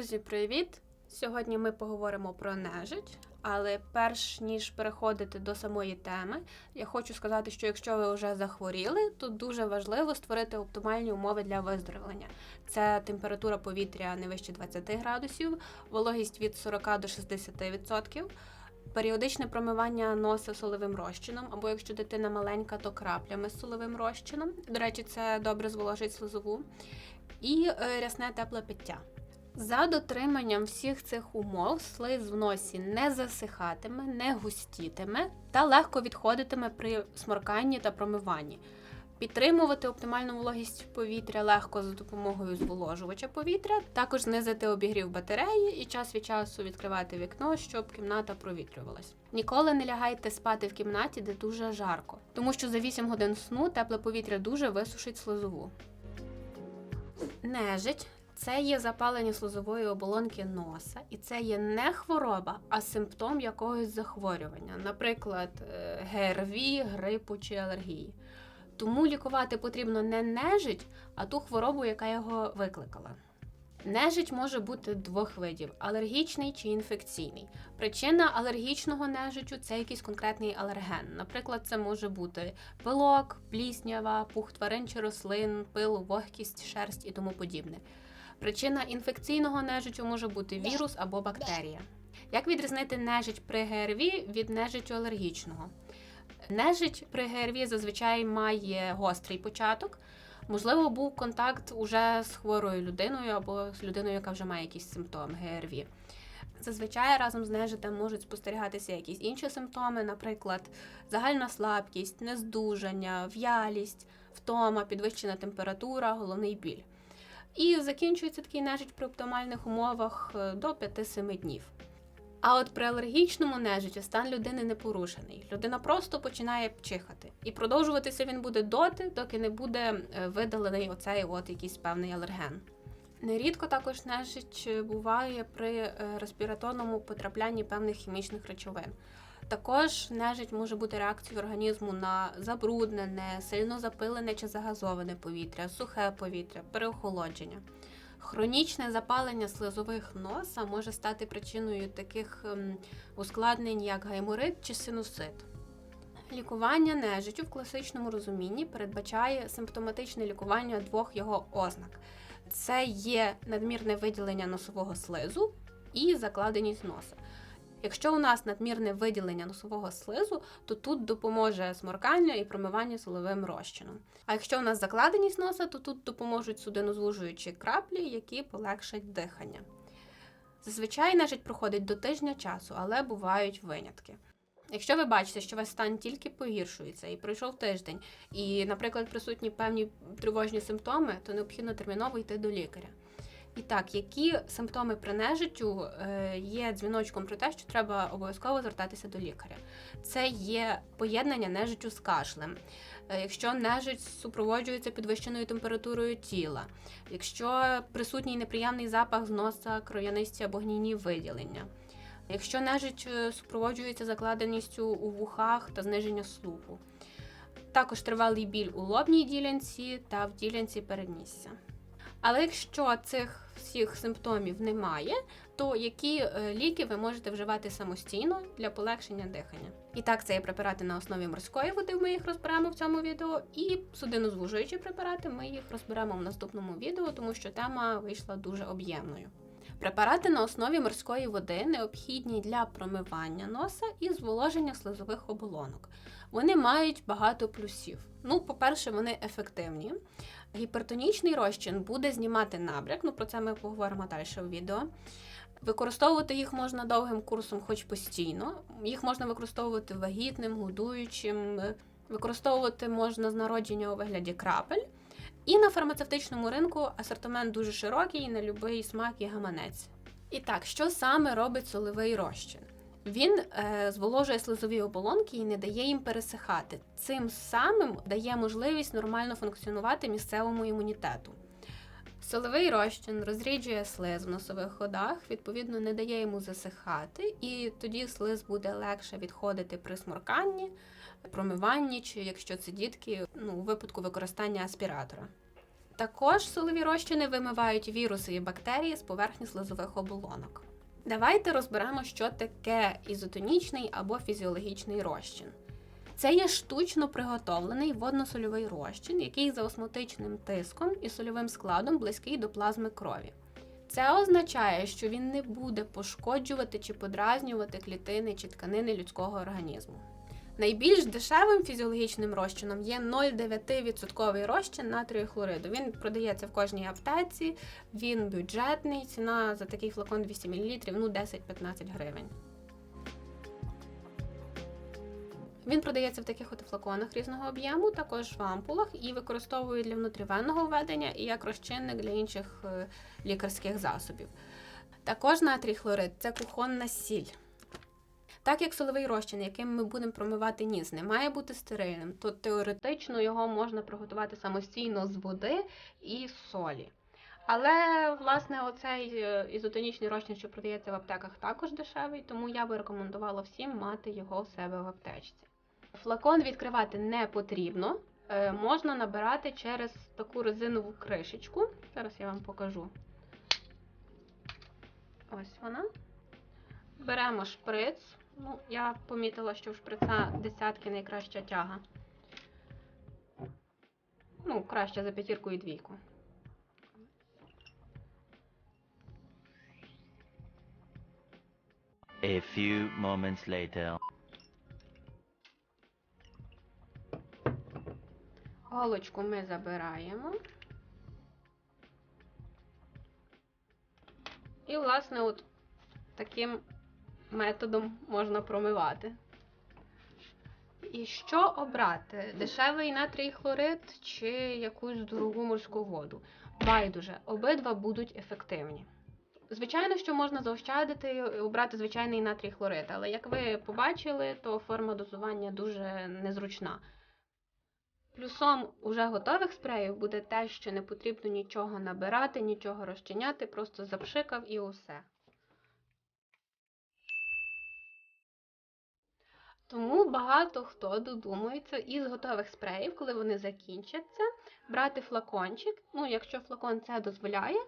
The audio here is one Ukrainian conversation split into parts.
Друзі, привіт! Сьогодні ми поговоримо про нежить, але перш ніж переходити до самої теми, я хочу сказати, що якщо ви вже захворіли, то дуже важливо створити оптимальні умови для виздоровлення. Це температура повітря не вище 20 градусів, вологість від 40 до 60%, періодичне промивання носа соловим розчином, або якщо дитина маленька, то краплями з соловим розчином. До речі, це добре зволожить слизову. І е, рясне тепле пиття. За дотриманням всіх цих умов слиз в носі не засихатиме, не густітиме та легко відходитиме при сморканні та промиванні. Підтримувати оптимальну вологість повітря легко за допомогою зволожувача повітря, також знизити обігрів батареї і час від часу відкривати вікно, щоб кімната провітрювалась. Ніколи не лягайте спати в кімнаті, де дуже жарко, тому що за 8 годин сну тепле повітря дуже висушить слизову. Нежить це є запалення слизової оболонки носа, і це є не хвороба, а симптом якогось захворювання, наприклад, е, ГРВІ, грипу чи алергії. Тому лікувати потрібно не нежить, а ту хворобу, яка його викликала. Нежить може бути двох видів: алергічний чи інфекційний. Причина алергічного нежичу це якийсь конкретний алерген. Наприклад, це може бути пилок, пліснява, пух тварин чи рослин, пил, вогкість, шерсть і тому подібне. Причина інфекційного нежичу може бути вірус або бактерія. Як відрізнити нежить при ГРВІ від нежичу алергічного? Нежить при ГРВІ зазвичай має гострий початок. Можливо, був контакт уже з хворою людиною або з людиною, яка вже має якісь симптоми ГРВІ. Зазвичай разом з нежитем можуть спостерігатися якісь інші симптоми, наприклад, загальна слабкість, нездужання, в'ялість, втома, підвищена температура, головний біль. І закінчується такий нежить при оптимальних умовах е, до 5-7 днів. А от при алергічному нежиті стан людини не порушений. Людина просто починає чихати. І продовжуватися він буде доти, доки не буде е, видалений оцей от якийсь певний алерген. Нерідко також нежить буває при е, респіраторному потраплянні певних хімічних речовин. Також нежить може бути реакцією організму на забруднене, сильно запилене чи загазоване повітря, сухе повітря, переохолодження. Хронічне запалення слизових носа може стати причиною таких ем, ускладнень, як гайморит чи синусит. Лікування нежиттю в класичному розумінні передбачає симптоматичне лікування двох його ознак: це є надмірне виділення носового слизу і закладеність носа. Якщо у нас надмірне виділення носового слизу, то тут допоможе сморкання і промивання соловим розчином. А якщо у нас закладеність носа, то тут допоможуть судинозвужуючі краплі, які полегшать дихання. Зазвичай нежить проходить до тижня часу, але бувають винятки. Якщо ви бачите, що ваш стан тільки погіршується і пройшов тиждень, і, наприклад, присутні певні тривожні симптоми, то необхідно терміново йти до лікаря. І так, які симптоми при нежиттю е, є дзвіночком про те, що треба обов'язково звертатися до лікаря? Це є поєднання нежиттю з кашлем. Е, якщо нежить супроводжується підвищеною температурою тіла, якщо присутній неприємний запах з носа, кров'янисті або гнійні виділення, якщо нежить е, супроводжується закладеністю у вухах та зниження слуху, також тривалий біль у лобній ділянці та в ділянці передмістя. Але якщо цих всіх симптомів немає, то які е, ліки ви можете вживати самостійно для полегшення дихання? І так, це є препарати на основі морської води, ми їх розберемо в цьому відео, і судинозвужуючі препарати ми їх розберемо в наступному відео, тому що тема вийшла дуже об'ємною. Препарати на основі морської води необхідні для промивання носа і зволоження слизових оболонок. Вони мають багато плюсів. Ну, по-перше, вони ефективні. Гіпертонічний розчин буде знімати набряк, ну про це ми поговоримо далі в відео. Використовувати їх можна довгим курсом, хоч постійно. Їх можна використовувати вагітним, годуючим, використовувати можна з народження у вигляді крапель. І на фармацевтичному ринку асортимент дуже широкий, на будь-який смак і гаманець. І так, що саме робить соловий розчин? Він е, зволожує слизові оболонки і не дає їм пересихати. Цим самим дає можливість нормально функціонувати місцевому імунітету. Соловий розчин розріджує слиз в носових ходах, відповідно, не дає йому засихати, і тоді слиз буде легше відходити при сморканні, промиванні, чи якщо це дітки, ну, у випадку використання аспіратора. Також солові розчини вимивають віруси і бактерії з поверхні слизових оболонок. Давайте розберемо, що таке ізотонічний або фізіологічний розчин. Це є штучно приготовлений водно-сольовий розчин, який за осмотичним тиском і сольовим складом близький до плазми крові. Це означає, що він не буде пошкоджувати чи подразнювати клітини чи тканини людського організму. Найбільш дешевим фізіологічним розчином є 0,9% розчин натрію хлориду. Він продається в кожній аптеці, він бюджетний, ціна за такий флакон 200 мл ну 10-15 гривень. Він продається в таких от флаконах різного об'єму, також в ампулах і використовують для внутрівенного введення і як розчинник для інших е, лікарських засобів. Також натрій хлорид це кухонна сіль. Так як соловий розчин, яким ми будемо промивати ніс, не має бути стерильним, то теоретично його можна приготувати самостійно з води і солі. Але, власне, оцей е, ізотонічний розчин, що продається в аптеках, також дешевий, тому я би рекомендувала всім мати його у себе в аптечці. Флакон відкривати не потрібно, е, можна набирати через таку резинову кришечку. Зараз я вам покажу. Ось вона. Беремо шприц. Ну, я помітила, що в шприца десятки найкраща тяга. Ну, краще за п'ятірку і двійку. A few moments later. Голочку ми забираємо. І, власне, от таким методом можна промивати. І що обрати? Дешевий натрій хлорид чи якусь дорогу морську воду? Байдуже, обидва будуть ефективні. Звичайно, що можна заощадити і обрати звичайний натрій хлорид, але як ви побачили, то форма дозування дуже незручна. Плюсом уже готових спреїв буде те, що не потрібно нічого набирати, нічого розчиняти, просто запшикав і усе. Тому багато хто додумується із готових спреїв, коли вони закінчаться, брати флакончик, ну, якщо флакон це дозволяє,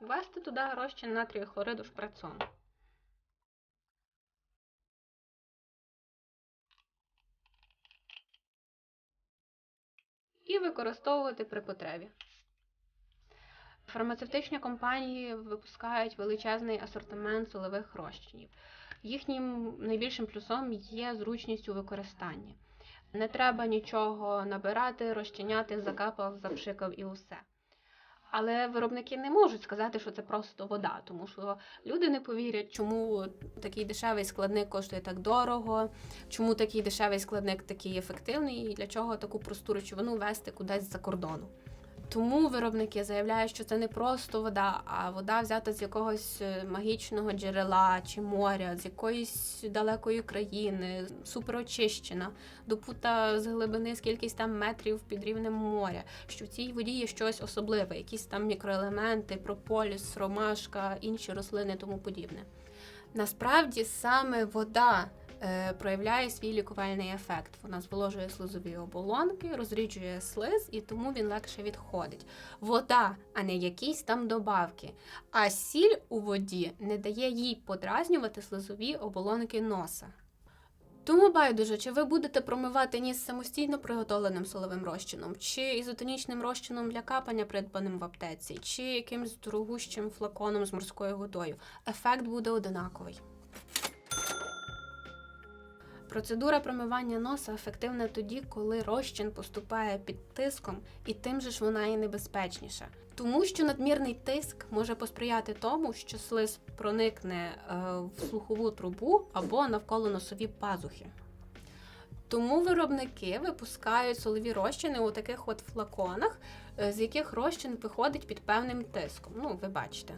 ввести туди розчин натрію хлориду шприцом. І використовувати при потребі. Фармацевтичні компанії випускають величезний асортимент солових розчинів. Їхнім найбільшим плюсом є зручність у використанні. Не треба нічого набирати, розчиняти, закапав, запшикав і усе. Але виробники не можуть сказати, що це просто вода, тому що люди не повірять, чому такий дешевий складник коштує так дорого, чому такий дешевий складник такий ефективний, і для чого таку просту речовину вести кудись за кордону. Тому виробники заявляють, що це не просто вода, а вода взята з якогось е, магічного джерела чи моря, з якоїсь далекої країни, суперочищена, допута з глибини скількись там метрів під рівнем моря. Що в цій воді є щось особливе, якісь там мікроелементи, прополіс, ромашка, інші рослини, тому подібне. Насправді саме вода проявляє свій лікувальний ефект. Вона зволожує слизові оболонки, розріджує слиз, і тому він легше відходить. Вода, а не якісь там добавки. А сіль у воді не дає їй подразнювати слизові оболонки носа. Тому байдуже, чи ви будете промивати ніс самостійно приготовленим соловим розчином, чи ізотонічним розчином для капання, придбаним в аптеці, чи якимсь дорогущим флаконом з морською водою. Ефект буде одинаковий. Процедура промивання носа ефективна тоді, коли розчин поступає під тиском, і тим же ж вона і небезпечніша. Тому що надмірний тиск може посприяти тому, що слиз проникне е, в слухову трубу або навколо носові пазухи. Тому виробники випускають солові розчини у таких от флаконах, е, з яких розчин виходить під певним тиском. Ну, ви бачите.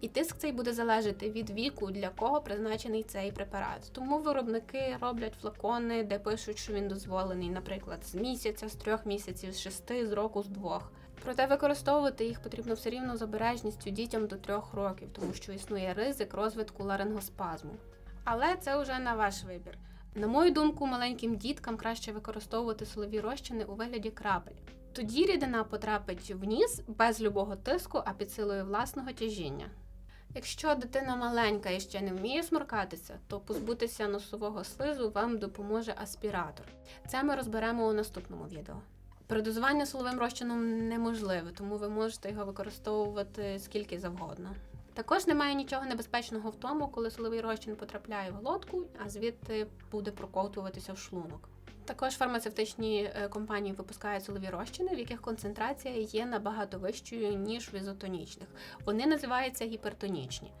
І тиск цей буде залежати від віку, для кого призначений цей препарат. Тому виробники роблять флакони, де пишуть, що він дозволений, наприклад, з місяця, з трьох місяців, з шести, з року, з двох. Проте використовувати їх потрібно все рівно з обережністю дітям до трьох років, тому що існує ризик розвитку ларингоспазму. Але це вже на ваш вибір. На мою думку, маленьким діткам краще використовувати солові розчини у вигляді крапель. Тоді рідина потрапить в ніс без любого тиску, а під силою власного тяжіння. Якщо дитина маленька і ще не вміє сморкатися, то позбутися носового слизу вам допоможе аспіратор. Це ми розберемо у наступному відео. Передозування соловим розчином неможливе, тому ви можете його використовувати скільки завгодно. Також немає нічого небезпечного в тому, коли соловий розчин потрапляє в глотку, а звідти буде проковтуватися в шлунок. Також фармацевтичні е, компанії випускають солові розчини, в яких концентрація є набагато вищою, ніж в ізотонічних. Вони називаються гіпертонічні.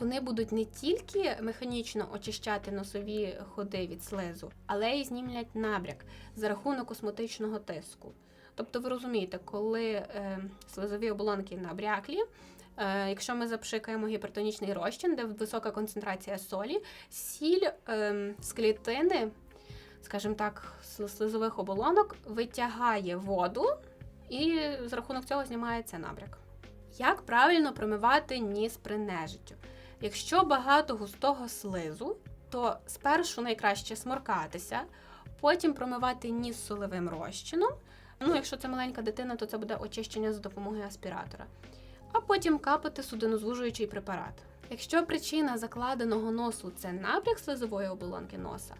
Вони будуть не тільки механічно очищати носові ходи від слизу, але й знімлять набряк за рахунок осмотичного тиску. Тобто, ви розумієте, коли е, слизові оболонки набряклі, е, якщо ми запшикаємо гіпертонічний розчин, де висока концентрація солі, сіль е, з клітини, скажімо так, слизових оболонок витягає воду і з рахунок цього знімається набряк. Як правильно промивати ніс при нежиттю? Якщо багато густого слизу, то спершу найкраще сморкатися, потім промивати ніс солевим розчином. Ну, якщо це маленька дитина, то це буде очищення за допомогою аспіратора. А потім капати судинозвужуючий препарат. Якщо причина закладеного носу це набряк слизової оболонки носа,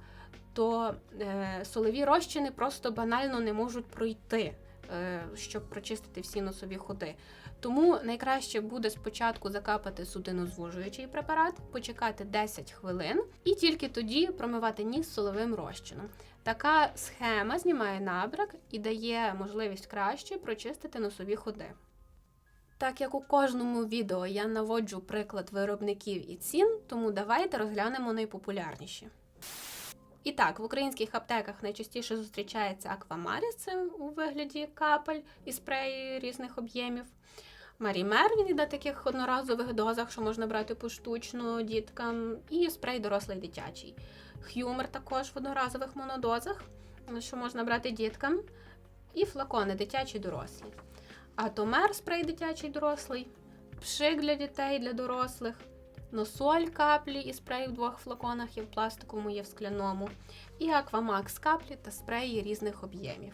то е, солові розчини просто банально не можуть пройти, е, щоб прочистити всі носові ходи. Тому найкраще буде спочатку закапати судинозвужуючий препарат, почекати 10 хвилин і тільки тоді промивати ніс соловим розчином. Така схема знімає набряк і дає можливість краще прочистити носові ходи. Так як у кожному відео я наводжу приклад виробників і цін, тому давайте розглянемо найпопулярніші. І так, в українських аптеках найчастіше зустрічається аквамаріс, у вигляді капель і спреї різних об'ємів. Марімер він йде в таких одноразових дозах, що можна брати поштучно діткам, і спрей дорослий дитячий. Х'юмер також в одноразових монодозах, що можна брати діткам, і флакони дитячі дорослі. Атомер спрей дитячий дорослий, пшик для дітей для дорослих, носоль каплі і спрей в двох флаконах, є в пластиковому, є в скляному, і аквамакс каплі та спреї різних об'ємів.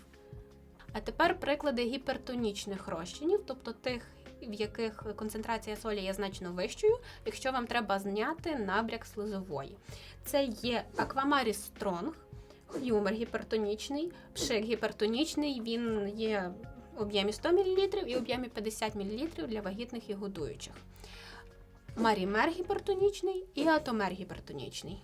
А тепер приклади гіпертонічних розчинів, тобто тих, в яких концентрація солі є значно вищою, якщо вам треба зняти набряк слизової. Це є Aquamaris Strong, Humor гіпертонічний, пшик гіпертонічний, він є в об'ємі 100 мл і об'ємі 50 мл для вагітних і годуючих. Марімер гіпертонічний і Атомер гіпертонічний.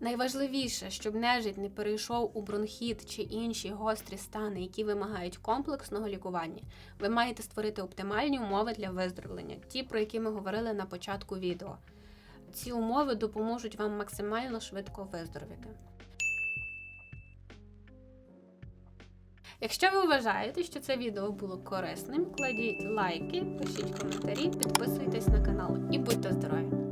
Найважливіше, щоб нежить не перейшов у бронхіт чи інші гострі стани, які вимагають комплексного лікування, ви маєте створити оптимальні умови для виздоровлення, ті, про які ми говорили на початку відео. Ці умови допоможуть вам максимально швидко виздоровіти. Якщо ви вважаєте, що це відео було корисним, кладіть лайки, пишіть коментарі, підписуйтесь на канал і будьте здорові!